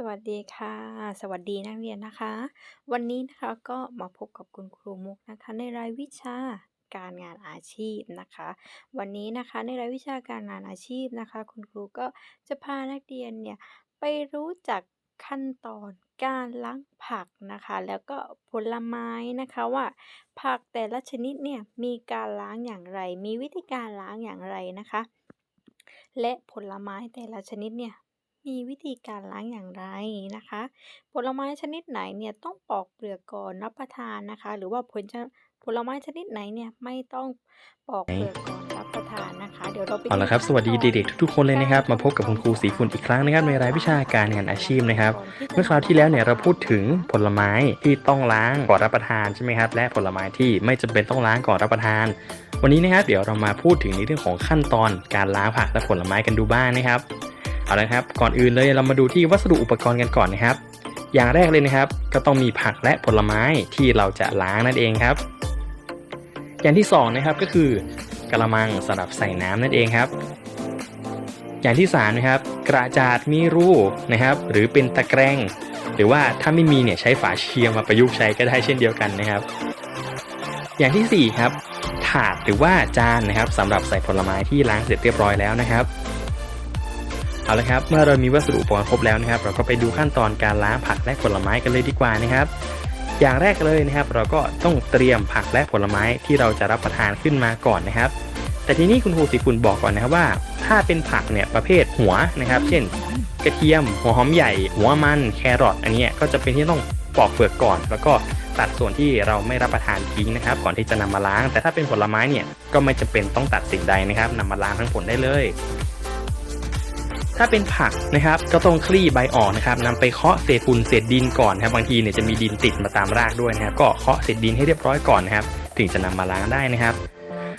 สวัสดีค่ะ สวัสดีนักเรียนนะคะ วันนี้นะคะก็มาพบกับคุณครูมุกนะคะ ในรายวิชาการงานอาชีพนะคะ วันนี้นะคะในรายวิชาการงานอาชีพนะคะ คุณครูก็จะพานักเรียนเนี่ยไปรู้จักขั้นตอนการล้างผักนะคะ แล้วก็ผลไม้นะคะว่าผักแต่ละชนิดเนี่ยมีการล้างอย่างไร มีวิธีการล้างอย่างไรนะคะ และผลไม้แต่ละชนิดเนี่ย มีวิธีการล้างอย่างไรนะคะ ผลไม้ชนิดไหนเนี่ยต้องปอกเปลือกก่อนรับประทานนะคะ หรือว่าผลชะผลไม้ชนิดไหนเนี่ยไม่ต้องปอกเปลือกก่อนรับประทานนะคะ เดี๋ยวเราไปเอาดูละครับสวัสดีขั้นตอนเด็กๆทุกๆคนเลยนะครับ มาพบกับคุณครูศรีฝุ่นอีกครั้งนะครับในรายวิชาการงานอาชีพนะครับ เมื่อคราวที่แล้วเนี่ยเราพูดถึงผลไม้ที่ต้องล้างก่อนรับประทานใช่ไหมครับ และผลไม้ที่ไม่จำเป็นต้องล้างก่อนรับประทาน วันนี้นะครับเดี๋ยวเรามาพูดถึงในเรื่องของขั้นตอนการล้างผักและผลไม้กันดูบ้างนะครับ เอาละครับ ก่อนอื่นเลยเรามาดูที่วัสดุอุปกรณ์กันก่อนนะครับ อย่างแรกเลยนะครับ ก็ต้องมีผักและผลไม้ที่เราจะล้างนั่นเองครับ อย่างที่สองนะครับก็คือกระมังสำหรับใส่น้ำนั่นเองครับ อย่างที่สามนะครับกระจาดมีรูนะครับ หรือเป็นตะแกรงหรือว่าถ้าไม่มีเนี่ยใช้ฝาเชียร์มาประยุกต์ใช้ก็ได้เช่นเดียวกันนะครับ อย่างที่สี่ครับถาดหรือว่าจานนะครับสำหรับใส่ผลไม้ที่ล้างเสร็จเรียบร้อยแล้วนะครับ เอาละครับ เมื่อเรามีวัสดุอุปกรณ์ครบแล้วนะครับ เราก็ไปดูขั้นตอนการล้างผักและผลไม้กันเลยดีกว่านะครับ อย่างแรกเลยนะครับ เราก็ต้องเตรียมผักและผลไม้ที่เราจะรับประทานขึ้นมาก่อนนะครับ แต่ทีนี้คุณครูสิคุณบอกก่อนนะครับว่า ถ้าเป็นผักเนี่ยประเภทหัวนะครับ เช่น กระเทียม หัวหอมใหญ่ หัวมันแครอทอันนี้ก็จะเป็นที่ต้องปอกเปลือกก่อน แล้วก็ตัดส่วนที่เราไม่รับประทานทิ้งนะครับ ก่อนที่จะนำมาล้าง แต่ถ้าเป็นผลไม้เนี่ยก็ไม่จำเป็นต้องตัดสิ่งใดนะครับนำมาล้างทั้งผลได้เลย ถ้าเป็นผักนะครับก็ต้องคลี่ใบออกนะครับนำไปเคาะเศษฝุ่นเศษดินก่อนนะครับบางทีเนี่ยจะมีดินติดมาตามรากด้วยนะครับก็เคาะเศษดินให้เรียบร้อยก่อนนะครับถึงจะนำมาล้างได้นะครับ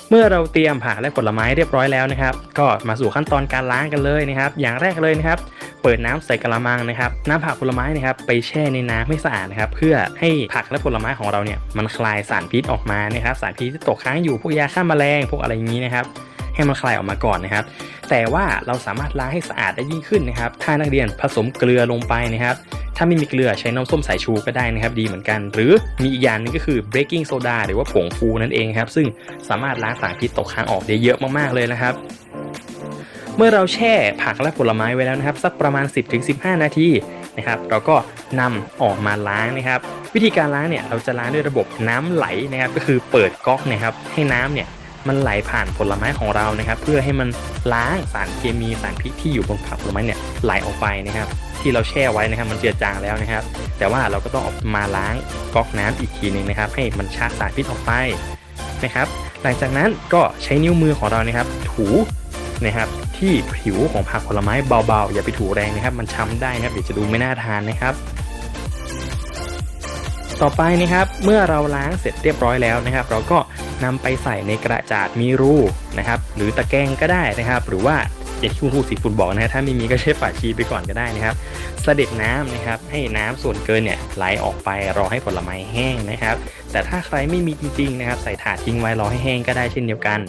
เมื่อเราเตรียมผักและผลไม้เรียบร้อยแล้วนะครับ ก็มาสู่ขั้นตอนการล้างกันเลยนะครับ อย่างแรกเลยนะครับ เปิดน้ำใส่กระมังนะครับน้ำผักผลไม้นะครับไปแช่ในน้ำให้สะอาดนะครับเพื่อให้ผักและผลไม้ของเราเนี่ยมันคลายสารพิษออกมานะครับ สารพิษที่ตกค้างอยู่พวกยาฆ่าแมลงพวกอะไรอย่างนี้นะครับ ให้มันคลายออกมาก่อนนะครับ แต่ว่าเราสามารถล้างให้สะอาดได้ยิ่งขึ้นนะครับ ถ้านักเรียนผสมเกลือลงไปนะครับ ถ้าไม่มีเกลือใช้น้ำส้มสายชูก็ได้นะครับ ดีเหมือนกัน หรือมีอีกอย่างหนึงก็คือ baking soda หรือว่าผงฟูนั่นเองครับ ซึ่งสามารถล้างสารพิษตกค้างออกได้เยอะมากๆเลยนะครับเมื่อเราแช่ผักและผลไม้ไว้แล้วนะครับสักประมาณ 10-15 นาทีนะครับเราก็นำออกมาล้างนะครับ วิธีการล้างเนี่ยเราจะล้างด้วยระบบน้ำไหลนะครับ ก็คือเปิดก๊อกนะครับให้น้ำเนี่ย มันไหลผ่านผลไม้ของเรานะครับ เพื่อให้มันล้างสารเคมีสารพิษที่อยู่บนผักผลไม้เนี่ยไหลออกไปนะครับ ที่เราแช่ไว้นะครับ มันเจือจางแล้วนะครับ แต่ว่าเราก็ต้องออกมาล้างก๊อกน้ำอีกทีหนึ่งนะครับ ให้มันชาสารพิษออกไปนะครับ หลังจากนั้นก็ใช้นิ้วมือของเรานะครับ ถูนะครับที่ผิวของผักผลไม้เบาๆ อย่าไปถูแรงนะครับ มันช้ำได้นะครับเดี๋ยวจะดูไม่น่าทานนะครับ ต่อไปนะครับเมื่อเราล้างเสร็จเรียบร้อยแล้วนะครับ เราก็นำไปใส่ในกระจาดมีรูนะครับหรือตะแกรงก็ได้นะครับ หรือว่าอย่างที่คุณครูสีฝุ่นบอกนะถ้าไม่มีก็ใช้ฝาชีไปก่อนก็ได้นะครับเสด็จน้ำนะครับ ให้น้ำส่วนเกินเนี่ยไหลออกไปรอให้ผลไม้แห้งนะครับ แต่ถ้าใครไม่มีจริงๆนะครับ ใส่ถาดทิ้งไว้รอให้แห้งก็ได้เช่นเดียวกัน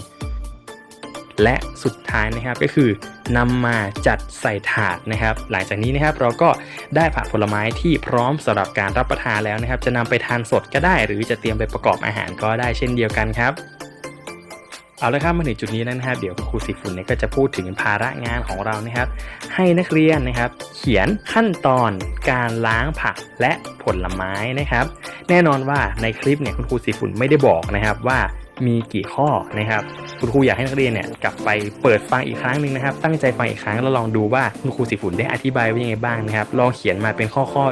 และสุดท้ายนะครับก็คือ นำมาจัดใส่ถาดนะครับ หลังจากนี้นะครับเราก็ได้ผักผลไม้ที่พร้อมสำหรับการรับประทานแล้วนะครับ จะนำไปทานสดก็ได้ หรือจะเตรียมไปประกอบอาหารก็ได้เช่นเดียวกันครับเอาละครับมาถึงจุดนี้แล้วนะครับเดี๋ยวครูสิฝุ่นเนี่ยก็จะพูดถึงภาระงานของเรานะครับ ให้นักเรียนนะครับ เขียนขั้นตอนการล้างผักและผลไม้นะครับ แน่นอนว่าในคลิปเนี่ยคุณครูสีฝุ่นไม่ได้บอกนะครับว่า มีกี่ข้อนะครับ คุณครูอยากให้นักเรียนเนี่ยกลับไปเปิดฟังอีกครั้งหนึ่งนะครับ ตั้งใจฟังอีกครั้งแล้วลองดูว่าคุณครูสีฝุ่นได้อธิบายไว้ยังไงบ้างนะครับ ลองเขียนมาเป็นข้อๆ